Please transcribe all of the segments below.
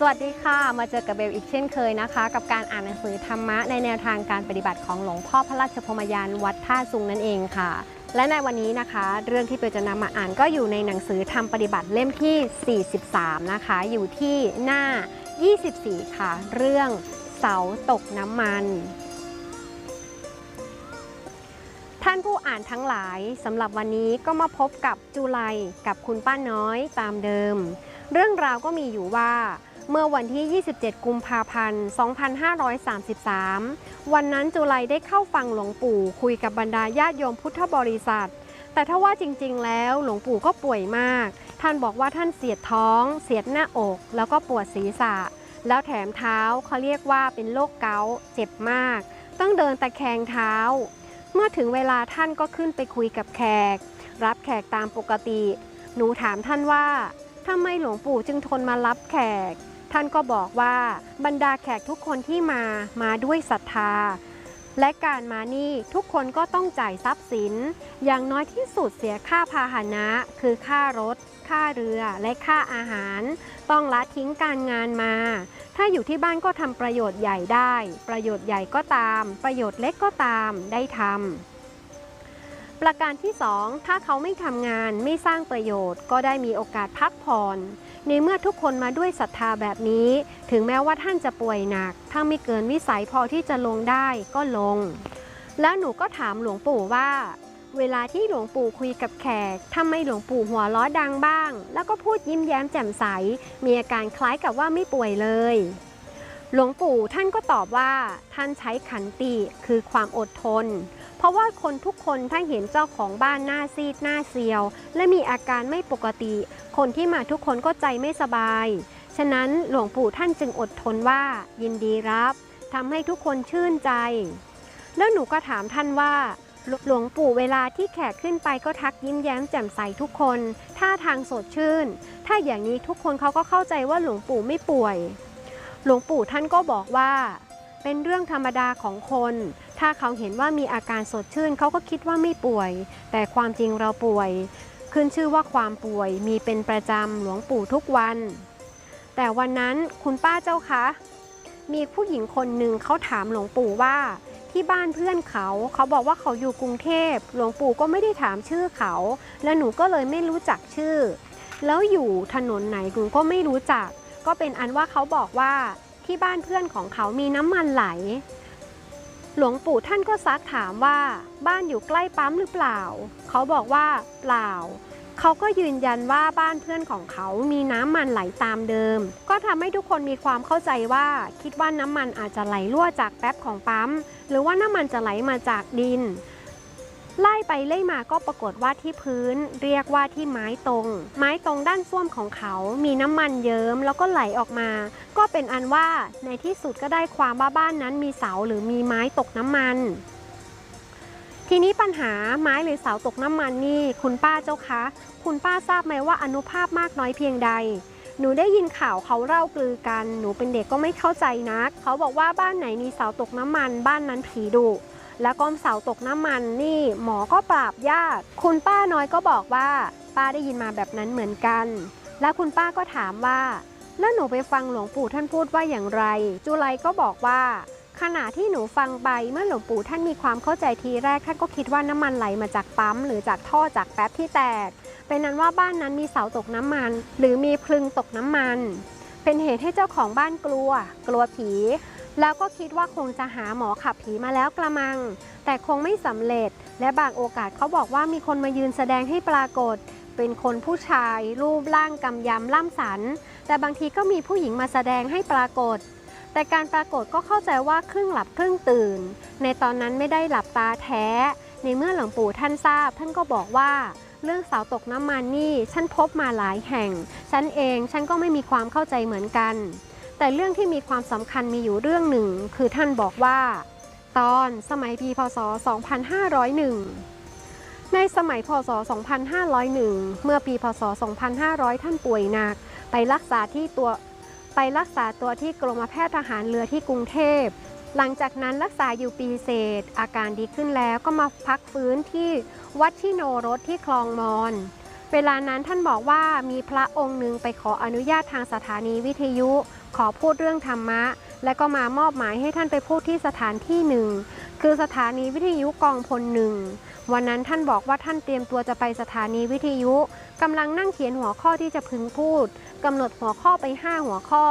สวัสดีค่ะ มาเจอกับเบลอีกเช่นเคยนะคะ กับการอ่านหนังสือธรรมะในแนวทางการปฏิบัติของหลวงพ่อพระราชพรมยานวัดท่าซุงนั่นเองค่ะ และในวันนี้นะคะ เรื่องที่เบลจะนำมาอ่านก็อยู่ในหนังสือทำปฏิบัติเล่มที่ 43 นะคะ อยู่ที่หน้า 24 ค่ะ เรื่องเสาตกน้ำมัน ท่านผู้อ่านทั้งหลายสำหรับวันนี้ก็มาพบกับจุไลกับคุณป้าน้อยตามเดิม เรื่องราวก็มีอยู่ว่า เมื่อวันที่ 27 กุมภาพันธ์ 2533 วันนั้นจุไลได้เข้าฟังหลวงปู่คุยกับบรรดาญาติโยมพุทธบริษัท แต่ถ้าว่าจริงๆ แล้วหลวงปู่ก็ป่วยมาก ท่านบอกว่าท่านเสียดท้อง เสียดหน้าอก แล้วก็ปวดศีรษะ แล้วแถมเท้าเขาเรียกว่าเป็นโรคเกาต์เจ็บมาก ต้องเดินตะแคงเท้า เมื่อถึงเวลาท่านก็ขึ้นไปคุยกับแขก รับแขกตามปกติ หนูถามท่านว่าทำไมหลวงปู่จึงทนมารับแขก ท่านก็บอกว่าบรรดาแขกทุกคนที่มามาด้วยศรัทธา และการมานี่ทุกคนก็ต้องจ่ายทรัพย์สิน อย่างน้อยที่สุดเสียค่าพาหนะ คือค่ารถ ค่าเรือและค่าอาหาร ต้องละทิ้งการงานมา ถ้าอยู่ที่บ้านก็ทำประโยชน์ใหญ่ได้ ประโยชน์ใหญ่ก็ตาม ประโยชน์เล็กก็ตามได้ทำ ประการที่ 2 ถ้าเขาไม่ทำงานไม่สร้างประโยชน์ ก็ได้มีโอกาสพักผ่อน ในเมื่อทุกคนมาด้วยศรัทธาแบบนี้ ถึงแม้ว่าท่านจะป่วยหนัก ถ้าไม่เกินวิสัยพอที่จะลงได้ก็ลง แล้วหนูก็ถามหลวงปู่ว่า เวลาที่หลวงปู่คุยกับแขกทำไมหลวงปู่หัวล้อดังบ้าง แล้วก็พูดยิ้มแย้มแจ่มใส มีอาการคล้ายกับว่าไม่ป่วยเลยหลวงปู่ท่านก็ตอบว่าท่านใช้ขันติคือความอดทน เพราะว่าคนทุกคนถ้าเห็นเจ้าของบ้านหน้าซีดหน้าเซียว และมีอาการไม่ปกติ คนที่มาทุกคนก็ใจไม่สบาย ฉะนั้นหลวงปู่ท่านจึงอดทนว่า ยินดีรับทำให้ทุกคนชื่นใจ แล้วหนูก็ถามท่านว่าหลวงปู่เวลาที่แขกขึ้นไปก็ทักยิ้มแย้มแจ่มใสทุกคนท่าทางสดชื่น ถ้าอย่างนี้ทุกคนเขาก็เข้าใจว่าหลวงปู่ไม่ป่วย หลวงปู่ท่านก็บอกว่า เป็นเรื่องธรรมดาของคน ถ้าเขาเห็นว่ามีอาการสดชื่น เขาก็คิดว่าไม่ป่วย แต่ความจริงเราป่วย ขึ้นชื่อว่าความป่วยมีเป็นประจำหลวงปู่ทุกวัน แต่วันนั้นคุณป้าเจ้าคะ มีผู้หญิงคนหนึ่งเขาถามหลวงปู่ว่าที่บ้านเพื่อนเขา เขาบอกว่าเขาอยู่กรุงเทพ หลวงปู่ก็ไม่ได้ถามชื่อเขา และหนูก็เลยไม่รู้จักชื่อ แล้วอยู่ถนนไหนหนูก็ไม่รู้จัก ก็เป็นอันว่าเขาบอกว่า ที่บ้านเพื่อนของเขามีน้ำมันไหล หลวงปู่ท่านก็ซักถามว่า บ้านอยู่ใกล้ปั๊มหรือเปล่า เขาบอกว่าเปล่า เขาก็ยืนยันว่าบ้านเพื่อนของเขามีน้ำมันไหลตามเดิม ก็ทำให้ทุกคนมีความเข้าใจว่า คิดว่าน้ำมันอาจจะไหลรั่วจากแป๊บของปั๊ม หรือว่าน้ำมันจะไหลมาจากดิน ไล่ไปไล่มาก็ปรากฏว่าที่พื้น เรียกว่าที่ไม้ตรง ไม้ตรงด้านส้วมของเขามีน้ำมันเยิ้มแล้วก็ไหลออกมา ก็เป็นอันว่าในที่สุดก็ได้ความว่าบ้านนั้นมีเสาหรือมีไม้ตกน้ำมัน ทีนี้ปัญหาไม้หรือเสาตกน้ำมันนี่ คุณป้าเจ้าคะ คุณป้าทราบไหมว่าอนุภาพมากน้อยเพียงใดหนูได้ยินข่าวเขาเล่ากลือกัน หนูเป็นเด็กก็ไม่เข้าใจนัก เขาบอกว่าบ้านไหนมีเสาตกน้ำมัน บ้านนั้นผีดุ แล้วก็เสาตกน้ำมันนี่หมอก็ปราบยาก คุณป้าน้อยก็บอกว่า ป้าได้ยินมาแบบนั้นเหมือนกัน แล้วคุณป้าก็ถามว่า แล้วหนูไปฟังหลวงปู่ท่านพูดว่าอย่างไร จุไลก็บอกว่า ขณะที่หนูฟังไปเมื่อหลวงปู่ท่านมีความเข้าใจทีแรกท่านก็คิดว่าน้ำมันไหลมาจากปั๊มหรือจากท่อจากแป๊บที่แตก เป็นนั้นว่าบ้านนั้นมีเสาตกน้ำมัน หรือมีพลึงตกน้ำมัน เป็นเหตุให้เจ้าของบ้านกลัว กลัวผี แล้วก็คิดว่าคงจะหาหมอขับผีมาแล้วกระมัง แต่คงไม่สำเร็จ และบางโอกาสเขาบอกว่ามีคนมายืนแสดงให้ปรากฏ เป็นคนผู้ชาย รูปร่างกำยำล่ำสัน แต่บางทีก็มีผู้หญิงมาแสดงให้ปรากฏ แต่การปรากฏก็เข้าใจว่าครึ่งหลับครึ่งตื่น ในตอนนั้นไม่ได้หลับตาแท้ ในเมื่อหลวงปู่ท่านทราบ ท่านก็บอกว่าเรื่องเสาตกน้ำมันนี่ ฉันพบมาหลายแห่ง ฉันเองฉันก็ไม่มีความเข้าใจเหมือนกัน แต่เรื่องที่มีความสำคัญมีอยู่เรื่องหนึ่ง คือท่านบอกว่า ตอนสมัยปีพศ 2501 ในสมัยพศ 2501 เมื่อปีพศ 2500 ท่านป่วยหนัก ไปรักษาที่ตัวไปรักษาตัวที่กรมแพทย์ทหารเรือที่กรุงเทพ หลังจากนั้นรักษาอยู่ปีเศษ อาการดีขึ้นแล้วก็มาพักฟื้นที่วัดชิโนรสที่คลองมอน เวลานั้นท่านบอกว่ามีพระองค์หนึ่งไปขออนุญาตทางสถานีวิทยุ ขอพูดเรื่องธรรมะ และก็มามอบหมายให้ท่านไปพูดที่สถานที่หนึ่ง คือสถานีวิทยุกองพลหนึ่งวันนั้นท่านบอกว่าท่านเตรียมตัวจะไปสถานีวิทยุกำลังนั่งเขียนหัวข้อที่จะพึงพูดกำหนดหัวข้อไป 5 หัวข้อ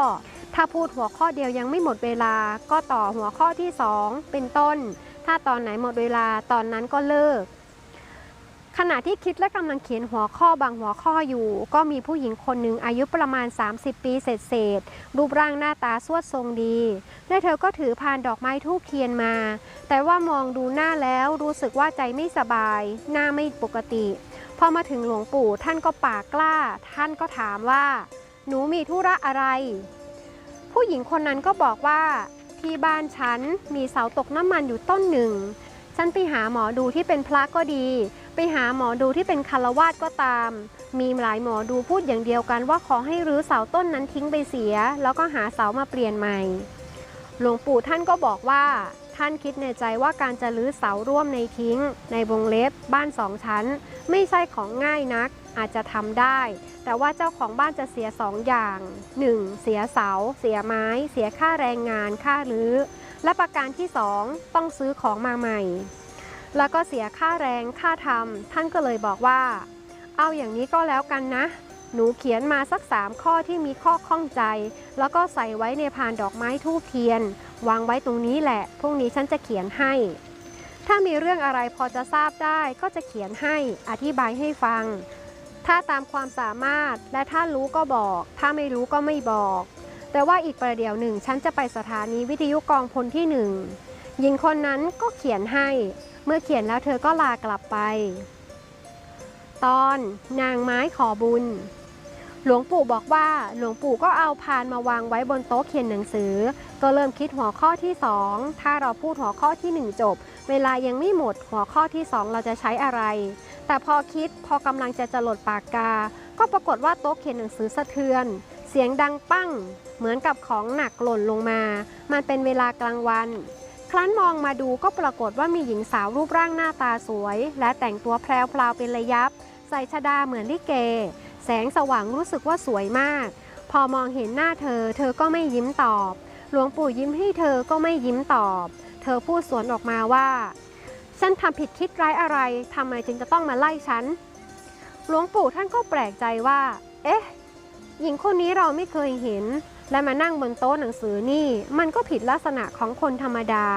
ถ้าพูดหัวข้อเดียวยังไม่หมดเวลา ก็ต่อหัวข้อที่ 2 เป็นต้น ถ้าตอนไหนหมดเวลาตอนนั้นก็เลิก ขณะที่คิดและกำลังเขียนหัวข้อบางหัวข้ออยู่ ก็มีผู้หญิงคนหนึ่งอายุประมาณ 30 ปีเศษเศษรูปร่างหน้าตาสวดทรงดี และเธอก็ถือพานดอกไม้ทูบเทียนมา แต่ว่ามองดูหน้าแล้วรู้สึกว่าใจไม่สบาย หน้าไม่ปกติ พอมาถึงหลวงปู่ท่านก็ปากกล้า ท่านก็ถามว่า หนูมีธุระอะไร ผู้หญิงคนนั้นก็บอกว่า ที่บ้านฉันมีเสาตกน้ำมันอยู่ต้นหนึ่ง ฉันไปหาหมอดูที่เป็นพระก็ดี ไปหาหมอดูที่เป็นคารวาสก็ตาม มีหลายหมอดูพูดอย่างเดียวกันว่าขอให้รื้อเสาต้นนั้นทิ้งไปเสีย แล้วก็หาเสามาเปลี่ยนใหม่ หลวงปู่ท่านก็บอกว่า ท่านคิดในใจว่าการจะรื้อเสาร่วมในทิ้ง ในวงเล็บ บ้านสองชั้น ไม่ใช่ของง่ายนัก อาจจะทำได้ แต่ว่าเจ้าของบ้านจะเสียสองอย่าง 1. เสียเสา เสียไม้ เสียค่าแรงงาน ค่ารื้อ และประการที่ 2 ต้องซื้อของมาใหม่ แล้วก็เสียค่าแรงค่าทำท่านก็เลยบอกว่า เอาอย่างนี้ก็แล้วกันนะ หนูเขียนมาสักสามข้อที่มีข้อข้องใจ แล้วก็ใส่ไว้ในพานดอกไม้ทูบเทียน วางไว้ตรงนี้แหละพรุ่งนี้ฉันจะเขียนให้ ถ้ามีเรื่องอะไรพอจะทราบได้ก็จะเขียนให้อธิบายให้ฟัง ถ้าตามความสามารถและถ้ารู้ก็บอก ถ้าไม่รู้ก็ไม่บอก แต่ว่าอีกประเดี๋ยวหนึ่งฉันจะไปสถานีวิทยุกองพลที่หนึ่งหญิงคนนั้นก็เขียนให้ เมื่อเขียนแล้วเธอก็ลากลับไป ตอนนางไม้ขอบุญ หลวงปู่บอกว่าหลวงปู่ก็เอาพานมาวางไว้บนโต๊ะเขียนหนังสือ ก็เริ่มคิดหัวข้อที่2ถ้าเราพูดหัวข้อที่1จบ เวลายังไม่หมดหัวข้อที่2เราจะใช้อะไร แต่พอคิดพอกำลังจะจะหลดปากกา ก็ปรากฏว่าโต๊ะเขียนหนังสือสะเทือน เสียงดังปั้ง เหมือนกับของหนักหล่นลงมา มันเป็นเวลากลางวัน ครั้นมองมาดูก็ปรากฏว่ามีหญิงสาวรูปร่างหน้าตาสวย และแต่งตัวแพรวๆเป็นระยับ ใส่ชดาเหมือนลิเก แสงสว่างรู้สึกว่าสวยมาก พอมองเห็นหน้าเธอ เธอก็ไม่ยิ้มตอบ หลวงปู่ยิ้มให้เธอก็ไม่ยิ้มตอบ เธอพูดสวนออกมาว่า ฉันทำผิดคิดร้ายอะไรทำไมจึงจะต้องมาไล่ฉันหลวงปู่ท่านก็แปลกใจว่า เอ๊ะ หญิงคนนี้เราไม่เคยเห็น และมานั่งบนโต๊ะหนังสือนี่มันก็ผิดลักษณะของคนธรรมดา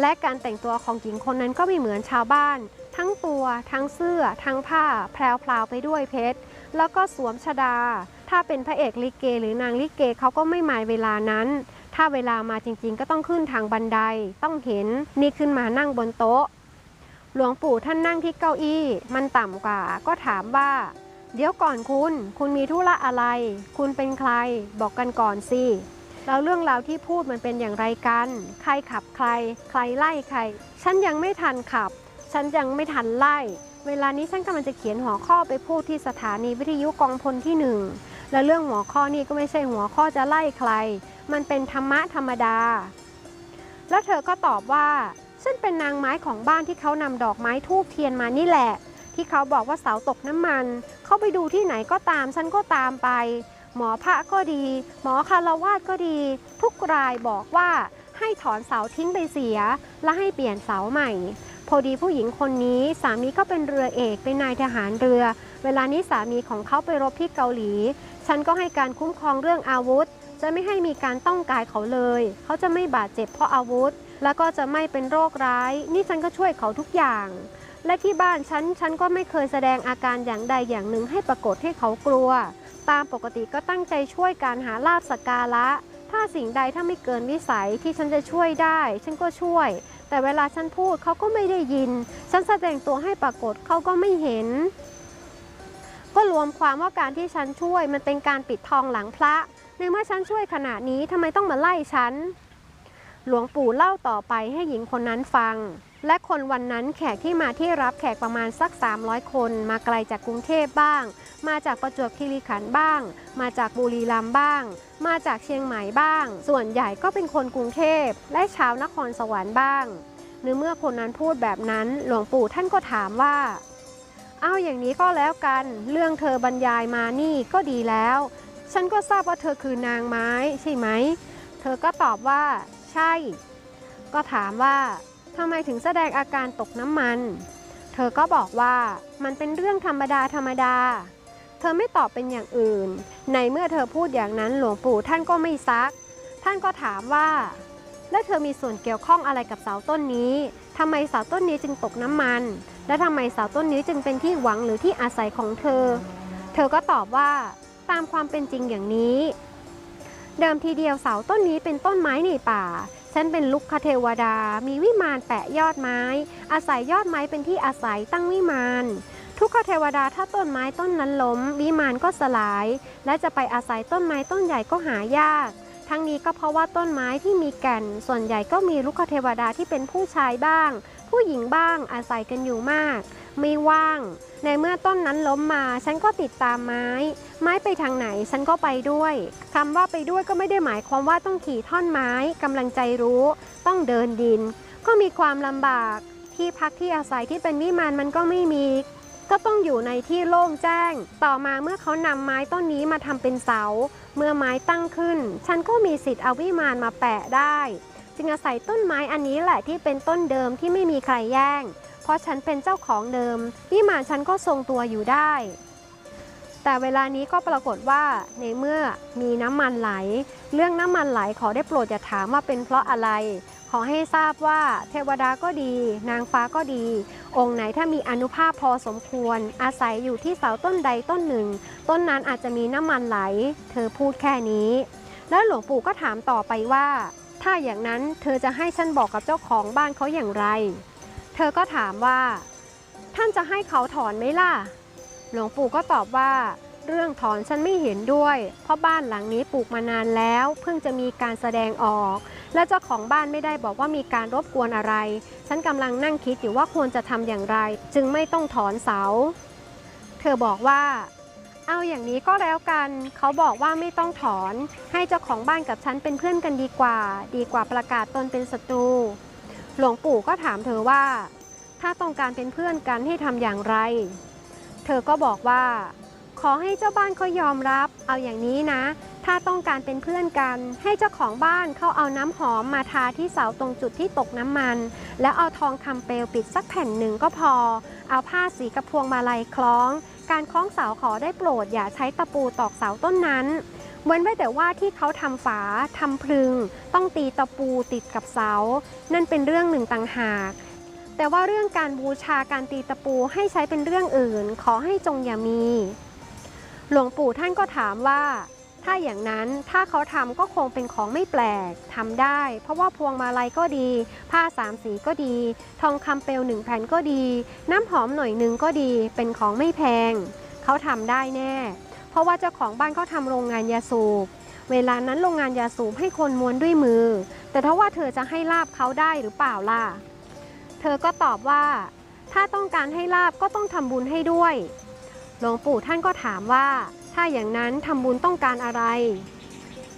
และการแต่งตัวของหญิงคนนั้นก็ไม่เหมือนชาวบ้าน ทั้งตัวทั้งเสื้อ ทั้งผ้า แพรวๆไปด้วยเพชร แล้วก็สวมชดา ถ้าเป็นพระเอกลิเก หรือนางลิเกเขาก็ไม่หมายเวลานั้น ถ้าเวลามาจริงๆ ก็ต้องขึ้นทางบันไดต้องเห็นนี่ขึ้นมานั่งบนโต๊ะ หลวงปู่ท่านนั่งที่เก้าอี้ มันต่ำกว่า ก็ถามว่า เดี๋ยวก่อนคุณ คุณมีธุระอะไร คุณเป็นใคร บอกกันก่อนสิ แล้วเรื่องราวที่พูดมันเป็นอย่างไรกัน ใครขับใคร ใครไล่ใคร ฉันยังไม่ทันขับ ฉันยังไม่ทันไล่ เวลานี้ฉันกำลังจะเขียนหัวข้อไปพูดที่สถานีวิทยุกองพลที่หนึ่ง และเรื่องหัวข้อนี้ก็ไม่ใช่หัวข้อจะไล่ใคร มันเป็นธรรมะธรรมดา แล้วเธอก็ตอบว่า ฉันเป็นนางไม้ของบ้านที่เขานำดอกไม้ทูบเทียนมานี่แหละ ที่เขาบอกว่าเสาตกน้ำมัน เข้าไปดูที่ไหนก็ตามฉันก็ตามไป หมอพระก็ดี หมอคารวาสก็ดี ทุกรายบอกว่าให้ถอนเสาทิ้งไปเสีย และให้เปลี่ยนเสาใหม่ พอดีผู้หญิงคนนี้สามีก็เป็นเรือเอกเป็นนายทหารเรือ เวลานี้สามีของเขาไปรบที่เกาหลี ฉันก็ให้การคุ้มครองเรื่องอาวุธ จะไม่ให้มีการต้องกายเขาเลย เขาจะไม่บาดเจ็บเพราะอาวุธ แล้วก็จะไม่เป็นโรคร้าย นี่ฉันก็ช่วยเขาทุกอย่าง และที่บ้านฉันฉันก็ไม่เคยแสดงอาการอย่างใดอย่างหนึ่งให้ปรากฏให้เขากลัว ตามปกติก็ตั้งใจช่วยการหาลาบสกการะถ้าสิ่งใดถ้าไม่เกินวิสัยที่ฉันจะช่วยได้ ฉันก็ช่วย แต่เวลาฉันพูดเขาก็ไม่ได้ยิน ฉันแสดงตัวให้ปรากฏเขาก็ไม่เห็น ก็รวมความว่าการที่ฉันช่วยมันเป็นการปิดทองหลังพระ ในเมื่อฉันช่วยขนาดนี้ทำไมต้องมาไล่ฉัน หลวงปู่เล่าต่อไปให้หญิงคนนั้นฟัง และคนวันนั้นแขกที่มาที่รับแขกประมาณสัก 300 คน มาไกลจากกรุงเทพบ้าง มาจากประจวบคีรีขันธ์บ้าง มาจากบุรีรัมย์บ้าง มาจากเชียงใหม่บ้าง ส่วนใหญ่ก็เป็นคนกรุงเทพและชาวนครสวรรค์บ้างในเมื่อคนนั้นพูดแบบนั้นหลวงปู่ท่านก็ถามว่า เอาอย่างนี้ก็แล้วกัน เรื่องเธอบรรยายมานี่ก็ดีแล้ว ฉันก็ทราบว่าเธอคือนางไม้ใช่ไหม เธอก็ตอบว่า ใช่ ก็ถามว่า ทำไมถึงแสดงอาการตกน้ำมัน เธอก็บอกว่ามันเป็นเรื่องธรรมดาธรรมดา เธอไม่ตอบเป็นอย่างอื่น ในเมื่อเธอพูดอย่างนั้นหลวงปู่ท่านก็ไม่ซัก ท่านก็ถามว่า แล้วเธอมีส่วนเกี่ยวข้องอะไรกับเสาต้นนี้ทำไมเสาต้นนี้จึงตกน้ำมัน และทำไมเสาต้นนี้จึงเป็นที่หวังหรือที่อาศัยของเธอ เธอก็ตอบว่าตามความเป็นจริงอย่างนี้ เดิมทีเดียวเสาต้นนี้เป็นต้นไม้ในป่า ฉันเป็นลุกคเทวดา มีวิมานแปะยอดไม้ อาศัยยอดไม้เป็นที่อาศัยตั้งวิมาน ทุกขเทวดาถ้าต้นไม้ต้นนั้นล้ม วิมานก็สลาย และจะไปอาศัยต้นไม้ต้นใหญ่ก็หายาก ทั้งนี้ก็เพราะว่าต้นไม้ที่มีแก่น ส่วนใหญ่ก็มีลุกขเทวดาที่เป็นผู้ชายบ้าง ผู้หญิงบ้างอาศัยกันอยู่มาก ไม่ว่าง ในเมื่อต้นนั้นล้มมา ฉันก็ติดตามไม้ ไม้ไปทางไหนฉันก็ไปด้วยคำว่าไปด้วยก็ไม่ได้หมายความว่าต้องขี่ท่อนไม้กำลังใจรู้ ต้องเดินดิน ก็มีความลำบาก ที่พักที่อาศัยที่เป็นวิมานมันก็ไม่มี ก็ต้องอยู่ในที่โล่งแจ้ง ต่อมาเมื่อเขานำไม้ต้นนี้มาทำเป็นเสา เมื่อไม้ตั้งขึ้น ฉันก็มีสิทธิ์เอาวิมานมาแปะได้ จึงอาศัยต้นไม้อันนี้แหละที่เป็นต้นเดิมที่ไม่มีใครแย่ง เพราะฉันเป็นเจ้าของเดิม วิมานฉันก็ทรงตัวอยู่ได้ แต่เวลานี้ก็ปรากฏว่าในเมื่อมีน้ำมันไหล เรื่องน้ำมันไหลขอได้โปรดอย่าถามว่าเป็นเพราะอะไร ขอให้ทราบว่าเทวดาก็ดี นางฟ้าก็ดี องค์ไหนถ้ามีอนุภาพพอสมควร อาศัยอยู่ที่เสาต้นใดต้นหนึ่ง ต้นนั้นอาจจะมีน้ำมันไหล เธอพูดแค่นี้ แล้วหลวงปู่ก็ถามต่อไปว่า ถ้าอย่างนั้นเธอจะให้ฉันบอกกับเจ้าของบ้านเขาอย่างไร อก็ถามว่า ท่านจะให้เขาถอนไหมล่ะ หลวงปู่ก็ตอบว่า เรื่องถอนฉันไม่เห็นด้วย เพราะบ้านหลังนี้ปลูกมานานแล้ว เพิ่งจะมีการแสดงออก และเจ้าของบ้านไม่ได้บอกว่ามีการรบกวนอะไร ฉันกำลังนั่งคิดอยู่ว่าควรจะทำอย่างไร จึงไม่ต้องถอนเสา เธอบอกว่าเอาอย่างนี้ก็แล้วกัน เขาบอกว่าไม่ต้องถอน ให้เจ้าของบ้านกับฉันเป็นเพื่อนกันดีกว่า ดีกว่าประกาศตนเป็นศัตรู หลวงปู่ก็ถามเธอว่า ถ้าต้องการเป็นเพื่อนกันให้ทำอย่างไร เธอก็บอกว่า ขอให้เจ้าบ้านเขายอมรับ เอาอย่างนี้นะ ถ้าต้องการเป็นเพื่อนกัน ให้เจ้าของบ้านเขาเอาน้ำหอมมาทาที่เสาตรงจุดที่ตกน้ำมัน แล้วเอาทองคำเปลวปิดสักแผ่นหนึ่งก็พอ เอาผ้าสีกระพวงมาลัยคล้อง การคล้องเสาขอได้โปรดอย่าใช้ตะปูตอกเสาต้นนั้น เว้นไว้แต่ว่าที่เขาทำฝาทำพึง ต้องตีตะปูติดกับเสา นั่นเป็นเรื่องหนึ่งต่างหาก แต่ว่าเรื่องการบูชาการตีตะปูให้ใช้เป็นเรื่องอื่น ขอให้จงอย่ามี หลวงปู่ท่านก็ถามว่า ถ้าอย่างนั้นถ้าเขาทำก็คงเป็นของไม่แปลกทำได้ เพราะว่าพวงมาลัยก็ดี ผ้าสามสีก็ดี ทองคำเปลวหนึ่งแผ่นก็ดี น้ำหอมหน่อยหนึ่งก็ดี เป็นของไม่แพง เขาทำได้แน่ เพราะว่าเจ้าของบ้านเขาทำโรงงานยาสูบ เวลานั้นโรงงานยาสูบให้คนม้วนด้วยมือ แต่ถ้าว่าเธอจะให้ลาบเขาได้หรือเปล่าล่ะ เธอก็ตอบว่า ถ้าต้องการให้ลาบก็ต้องทำบุญให้ด้วย หลวงปู่ท่านก็ถามว่า ถ้าอย่างนั้นทำบุญต้องการอะไร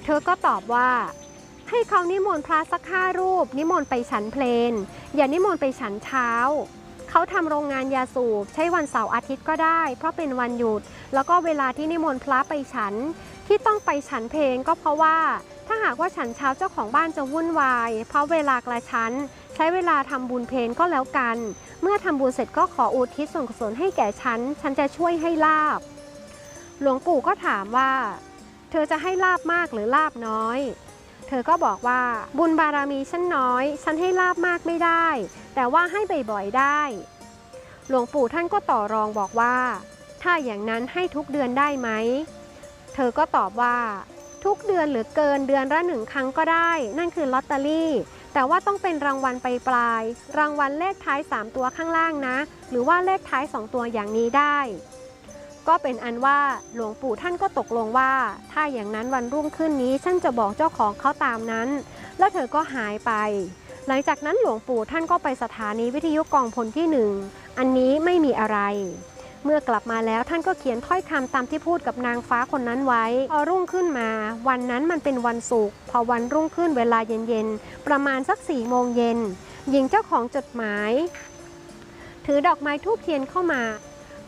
เธอก็ตอบว่าให้เขานิมนต์พระสักห้ารูป นิมนต์ไปฉันเพลน อย่านิมนต์ไปฉันเช้า เขาทำโรงงานยาสูบ ใช้วันเสาร์อาทิตย์ก็ได้ เพราะเป็นวันหยุด แล้วก็เวลาที่นิมนต์พระไปฉัน ที่ต้องไปฉันเพลงก็เพราะว่า ถ้าหากว่าฉันเช้าเจ้าของบ้านจะวุ่นวาย เพราะเวลากระชั้น ใช้เวลาทำบุญเพลนก็แล้วกัน เมื่อทำบุญเสร็จก็ขออุทิศส่วนกุศลให้แก่ฉัน ฉันจะช่วยให้ลาบ หลวงปู่ก็ถามว่า เธอจะให้ลาบมากหรือลาบน้อย เธอก็บอกว่าบุญบารมีฉันน้อย ฉันให้ลาบมากไม่ได้ แต่ว่าให้บ่อยๆได้ หลวงปู่ท่านก็ต่อรองบอกว่า ถ้าอย่างนั้นให้ทุกเดือนได้ไหม เธอก็ตอบว่า ทุกเดือนหรือเกินเดือนละหนึ่งครั้งก็ได้ นั่นคือลอตเตอรี่ แต่ว่าต้องเป็นรางวัลไปปลาย รางวัลเลขท้าย 3 ตัวข้างล่างนะ หรือว่าเลขท้าย 2 ตัวอย่างนี้ได้ ก็เป็นอันว่าหลวงปู่ท่านก็ตกลงว่า ถ้าอย่างนั้นวันรุ่งขึ้นนี้ฉันจะบอกเจ้าของเขาตามนั้น แล้วเธอก็หายไป หลังจากนั้นหลวงปู่ท่านก็ไปสถานีวิทยุกองพลที่หนึ่งอันนี้ไม่มีอะไร เมื่อกลับมาแล้วท่านก็เขียนถ้อยคำตามที่พูดกับนางฟ้าคนนั้นไว้ พอรุ่งขึ้นมา วันนั้นมันเป็นวันศุกร์พอวันรุ่งขึ้นเวลาเย็นๆประมาณสักสี่โมงเย็นหญิงเจ้าของจดหมาย ถือดอกไม้ทูบเทียนเข้ามา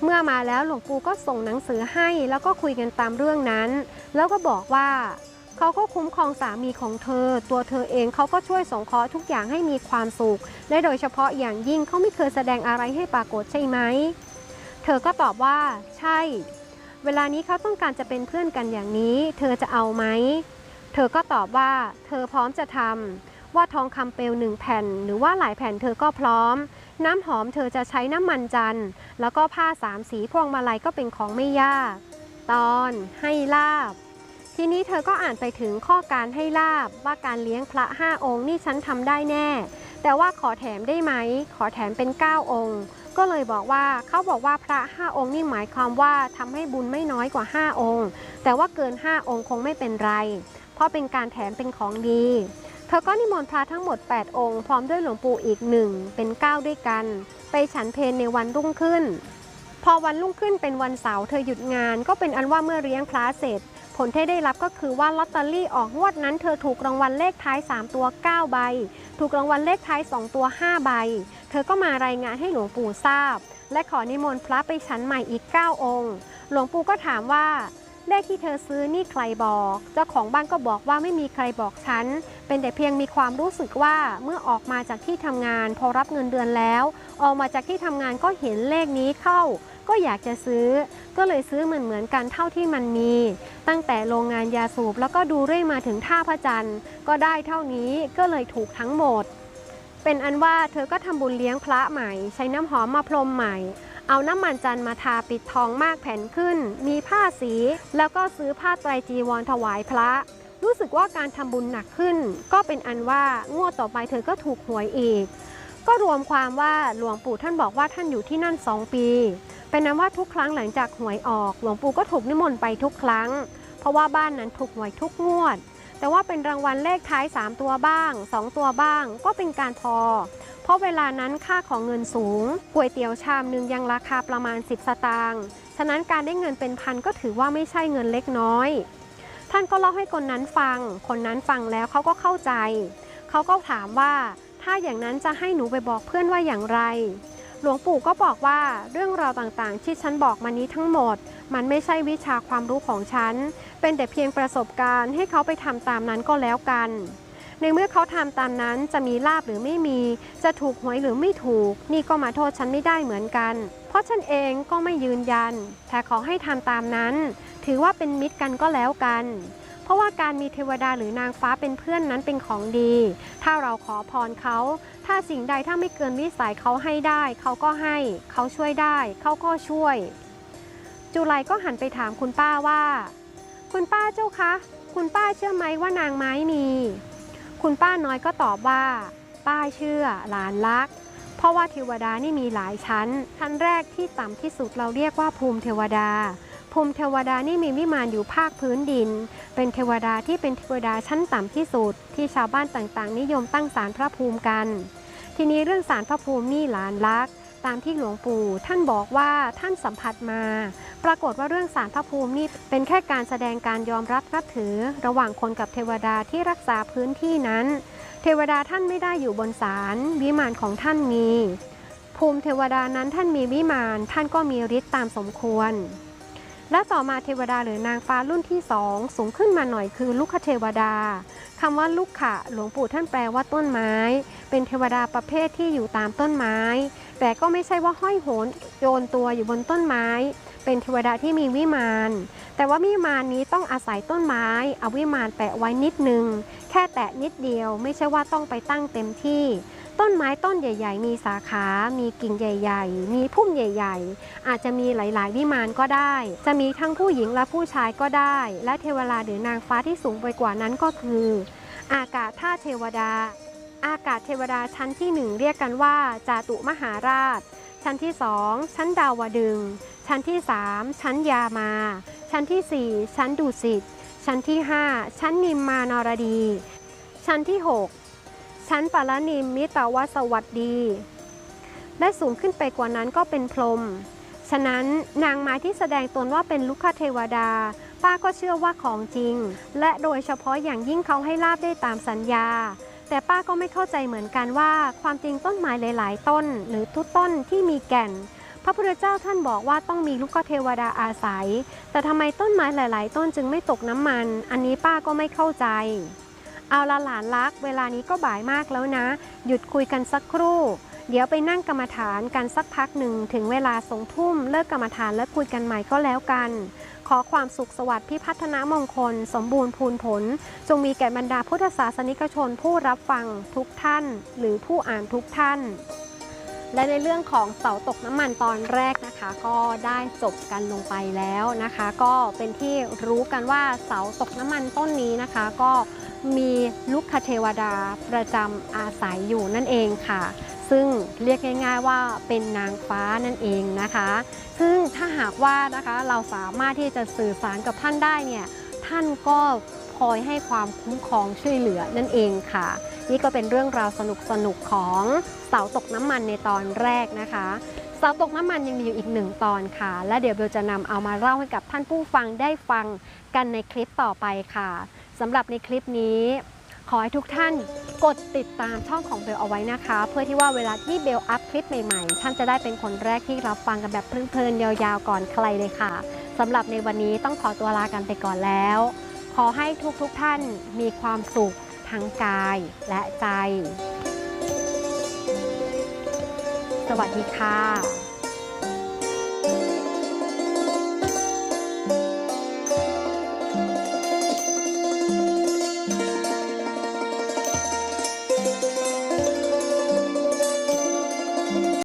เมื่อมาแล้วหลวงปู่ก็ส่งหนังสือให้แล้วก็คุยกันตามเรื่องนั้น แล้วก็บอกว่าเขาก็คุ้มครองสามีของเธอ ตัวเธอเองเขาก็ช่วยสงเคราะห์ทุกอย่างให้มีความสุขและโดยเฉพาะอย่างยิ่งเขาไม่เคยแสดงอะไรให้ปรากฏใช่ไหม เธอก็ตอบว่าใช่ เวลานี้เขาต้องการจะเป็นเพื่อนกันอย่างนี้ เธอจะเอาไหม เธอก็ตอบว่า เธอพร้อมจะทำว่าทองคำเปลวหนึ่งแผ่น หรือว่าหลายแผ่นเธอก็พร้อม น้ำหอมเธอจะใช้น้ำมันจันทร์ แล้วก็ผ้าสามสีพวงมาลัยก็เป็นของไม่ยาก ตอนให้ลาบ ทีนี้เธอก็อ่านไปถึงข้อการให้ลาบว่าการเลี้ยงพระห้าองค์นี่ฉันทำได้แน่ แต่ว่าขอแถมได้ไหม ขอแถมเป็น 9 องค์ ก็เลยบอกว่าเขาบอกว่าพระ5องค์นี่หมายความว่าทำให้บุญไม่น้อยกว่า 5 องค์ แต่ว่าเกิน 5 องค์คงไม่เป็นไร เพราะเป็นการแถมเป็นของดี เธอก็นิมนต์พระทั้งหมด 8 องค์ พร้อมด้วยหลวงปู่อีกหนึ่งเป็น 9 ด้วยกัน ไปฉันเพลในวันรุ่งขึ้น พอวันรุ่งขึ้นเป็นวันเสาร์เธอหยุดงานก็เป็นอันว่าเมื่อเลี้ยงพระเสร็จ ผลที่ได้รับก็คือว่าลอตเตอรี่ออกงวดนั้น เธอถูกรางวัลเลขท้าย 3 ตัว 9 ใบ ถูกรางวัลเลขท้าย 2 ตัว 5 ใบ เธอก็มารายงานให้หลวงปู่ทราบ และขอนิมนต์พระไปชั้นใหม่อีก 9 องค์ หลวงปู่ก็ถามว่า เลขที่เธอซื้อนี่ใครบอก เจ้าของบ้านก็บอกว่าไม่มีใครบอกฉัน เป็นแต่เพียงมีความรู้สึกว่าเมื่อออกมาจากที่ทำงาน พอรับเงินเดือนแล้ว ออกมาจากที่ทำงานก็เห็นเลขนี้เข้า ก็อยากจะซื้อ ก็เลยซื้อเหมือนเหมือนๆกันเท่าที่มันมี ตั้งแต่โรงงานยาสูบแล้วก็ดูเรื่อยมาถึงท่าพระจันทร์ ก็ได้เท่านี้ก็เลยถูกทั้งหมด เป็นอันว่าเธอก็ทำบุญเลี้ยงพระใหม่ ใช้น้ำหอมมาพรมใหม่ เอาน้ำมันจันทร์มาทาปิดทองมากแผ่นขึ้น มีผ้าสี แล้วก็ซื้อผ้าไตรจีวรถวายพระ รู้สึกว่าการทำบุญหนักขึ้น ก็เป็นอันว่างวดต่อไปเธอก็ถูกหวยอีก ก็รวมความว่าหลวงปู่ท่านบอกว่าท่านอยู่ที่นั่นสองปี เป็นนั้นว่าทุกครั้งหลังจากหวยออก หลวงปู่ก็ถูกนิมนต์ไปทุกครั้ง เพราะว่าบ้านนั้นถูกหวยทุกงวด แต่ว่าเป็นรางวัลเลขท้าย 3 ตัวบ้าง 2 ตัวบ้าง ก็เป็นการพอ เพราะเวลานั้นค่าของเงินสูงก๋วยเตี๋ยวชามหนึ่งยังราคาประมาณ 10 สตางค์ฉะนั้นการได้เงินเป็นพันก็ถือว่าไม่ใช่เงินเล็กน้อย ท่านก็เล่าให้คนนั้นฟัง คนนั้นฟังแล้วเขาก็เข้าใจ เขาก็ถามว่า ถ้าอย่างนั้นจะให้หนูไปบอกเพื่อนว่าอย่างไร หลวงปู่ก็บอกว่าเรื่องราวต่างๆ ที่ฉันบอกมานี้ทั้งหมด มันไม่ใช่วิชาความรู้ของฉัน เป็นแต่เพียงประสบการณ์ให้เขาไปทำตามนั้นก็แล้วกัน ในเมื่อเขาทำตามนั้นจะมีลาบหรือไม่มี จะถูกหวยหรือไม่ถูก นี่ก็มาโทษฉันไม่ได้เหมือนกัน เพราะฉันเองก็ไม่ยืนยัน แต่ขอให้ทำตามนั้น ถือว่าเป็นมิตรกันก็แล้วกันเพราะว่าการมีเทวดาหรือนางฟ้าเป็นเพื่อนนั้นเป็นของดี ถ้าเราขอพรเขา ถ้าสิ่งใดถ้าไม่เกินวิสัยเขาให้ได้ เขาก็ให้เขาช่วยได้ เขาก็ช่วย จุไลก็หันไปถามคุณป้าว่า คุณป้าเจ้าคะ คุณป้าเชื่อไหมว่านางไม้มี คุณป้าน้อยก็ตอบว่า ป้าเชื่อ หลานรัก เพราะว่าเทวดานี่มีหลายชั้น ชั้นแรกที่ต่ำที่สุดเราเรียกว่าภูมิเทวดา ภูมิเทวดานี่มีวิมานอยู่ภาคพื้นดิน เป็นเทวดาที่เป็นเทวดาชั้นต่ำที่สุด ที่ชาวบ้านต่างๆ นิยมตั้งศาลพระภูมิกัน ทีนี้เรื่องศาลพระภูมินี่หลานรัก ตามที่หลวงปู่ท่านบอกว่าท่านสัมผัสมา ปรากฏว่าเรื่องศาลพระภูมินี่เป็นแค่การแสดงการยอมรับนับถือ ระหว่างคนกับเทวดาที่รักษาพื้นที่นั้น เทวดาท่านไม่ได้อยู่บนศาลวิมานของท่านมี ภูมิเทวดานั้นท่านมีวิมานท่านก็มีฤทธิ์ตามสมควรและต่อมาเทวดาหรือนางฟ้ารุ่นที่สองสูงขึ้นมาหน่อยคือลุกเทวดา คำว่าลูกขะหลวงปู่ท่านแปลว่าต้นไม้ เป็นเทวดาประเภทที่อยู่ตามต้นไม้ แต่ก็ไม่ใช่ว่าห้อยโหนโยนตัวอยู่บนต้นไม้ เป็นเทวดาที่มีวิมานแต่ว่าวิมานนี้ต้องอาศัยต้นไม้ เอาวิมานแปะไว้นิดนึง แค่แตะนิดเดียว ไม่ใช่ว่าต้องไปตั้งเต็มที่ ต้นไม้ต้นใหญ่ ๆ มีสาขา มีกิ่งใหญ่ ๆ มีพุ่มใหญ่ ๆ อาจจะมีหลาย ๆ วิมานก็ได้ จะมีทั้งผู้หญิงและผู้ชายก็ได้ และเทวดาหรือนางฟ้าที่สูงไปกว่านั้นก็คือ อากาศท่าเทวดา อากาศเทวดาชั้นที่หนึ่งเรียกกันว่าจาตุมหาราช ชั้นที่สองชั้นดาวดึง ชั้นที่สามชั้นยามา ชั้นที่สี่ชั้นดุสิตชั้นที่ห้าชั้นนิมมานรดี ชั้นที่หก ชั้นปารนิมมิตาวสวัสดี และสูงขึ้นไปกว่านั้นก็เป็นพรหมฉะนั้นนางไม้ที่แสดงตนว่าเป็นลุกขเทวดา ป้าก็เชื่อว่าของจริง และโดยเฉพาะอย่างยิ่งเขาให้ลาบได้ตามสัญญา แต่ป้าก็ไม่เข้าใจเหมือนกันว่า ความจริงต้นไม้หลาย ๆ ต้น หรือทุกต้นที่มีแก่น พระพุทธเจ้าท่านบอกว่าต้องมีลูกเทวดาอาศัย แต่ทำไมต้นไม้หลาย ๆ ต้นจึงไม่ตกน้ำมัน อันนี้ป้าก็ไม่เข้าใจ เอาละหลานรัก เวลานี้ก็บ่ายมากแล้วนะ หยุดคุยกันสักครู่ เดี๋ยวไปนั่งกรรมฐานกันสักพักหนึ่งถึงเวลาสงทุ่มเลิกกรรมฐานแล้วคุยกันใหม่ก็แล้วกัน ขอความสุขสวัสดิ์พิพัฒนามงคล สมบูรณ์พูนผล จงมีแก่บรรดาพุทธศาสนิกชนผู้รับฟังทุกท่าน หรือผู้อ่านทุกท่านและในเรื่องของเสาตกน้ำมันตอนแรกนะคะ ก็ได้จบกันลงไปแล้วนะคะ ก็เป็นที่รู้กันว่าเสาตกน้ำมันต้นนี้นะคะ ก็ มีลูกคเทวดาประจำอาศัยอยู่นั่นเองค่ะ ซึ่งเรียกง่ายๆว่าเป็นนางฟ้านั่นเองนะคะ ซึ่งถ้าหากว่านะคะเราสามารถที่จะสื่อสารกับท่านได้เนี่ยท่านก็คอยให้ความคุ้มครองช่วยเหลือนั่นเองค่ะ นี่ก็เป็นเรื่องราวสนุกๆของเสาตกน้ำมันในตอนแรกนะคะ สาตกน้ำมันยังมีอยู่อีกหนึ่งตอนค่ะ และเดี๋ยวเบลจะนำเอามาเล่าให้กับท่านผู้ฟังได้ฟังกันในคลิปต่อไปค่ะสำหรับในคลิปนี้ ขอให้ทุกท่านกดติดตามช่องของเบลเอาไว้นะคะ เพื่อที่ว่าเวลาที่เบลอัพคลิปใหม่ๆ ท่านจะได้เป็นคนแรกที่รับฟังกันแบบเพลินๆยาวๆก่อนใครเลยค่ะสำหรับในวันนี้ต้องขอตัวลากันไปก่อนแล้ว ขอให้ทุกๆท่านมีความสุขทั้งกายและใจ สวัสดีค่ะ